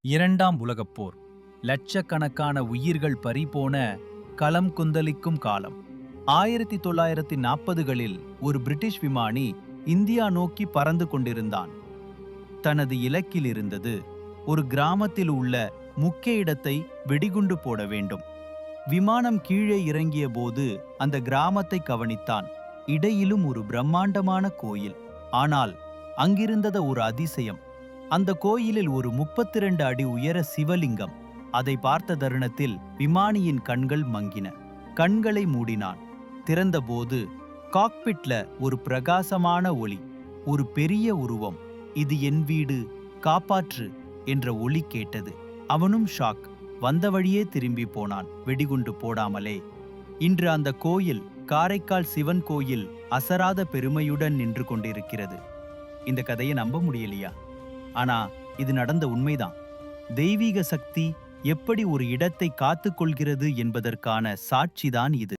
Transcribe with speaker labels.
Speaker 1: இரண்டாம் உலகப் போர். லட்சக்கணக்கான உயிர்கள் பறிபோன களம் குந்தளிக்கும் காலம். ஆயிரத்தி தொள்ளாயிரத்தி நாற்பதுகளில் ஒரு பிரிட்டிஷ் விமானி இந்தியா நோக்கி பறந்து கொண்டிருந்தான். தனது இலக்கில் இருந்தது ஒரு கிராமத்தில் உள்ள முக்கிய இடத்தை வெடிகுண்டு போட வேண்டும். விமானம் கீழே இறங்கிய போது அந்த கிராமத்தை கவனித்தான். இடையிலும் ஒரு பிரம்மாண்டமான கோயில். ஆனால் அங்கிருந்தத ஒரு அதிசயம். அந்த கோயிலில் ஒரு 32 அடி உயர சிவலிங்கம். அதை பார்த்த தருணத்தில் விமானியின் கண்கள் மங்கின. கண்களை மூடினான். திறந்தபோது காக்பிட்ல ஒரு பிரகாசமான ஒளி ஒரு பெரிய உருவம். இது என் வீடு காப்பாற்று என்ற ஒளி கேட்டது. அவனும் ஷாக். வந்த வழியே திரும்பி போனான். வெடிகுண்டு போடாமலே. இன்று அந்த கோயில் காரைக்கால் சிவன் கோயில் அசராத பெருமையுடன் நின்று கொண்டிருக்கிறது. இந்த கதையை நம்ப முடியலையா? ஆனா இது நடந்த உண்மைதான். தெய்வீக சக்தி எப்படி ஒரு இடத்தை காத்துக்கொள்கிறது என்பதற்கான சாட்சிதான் இது.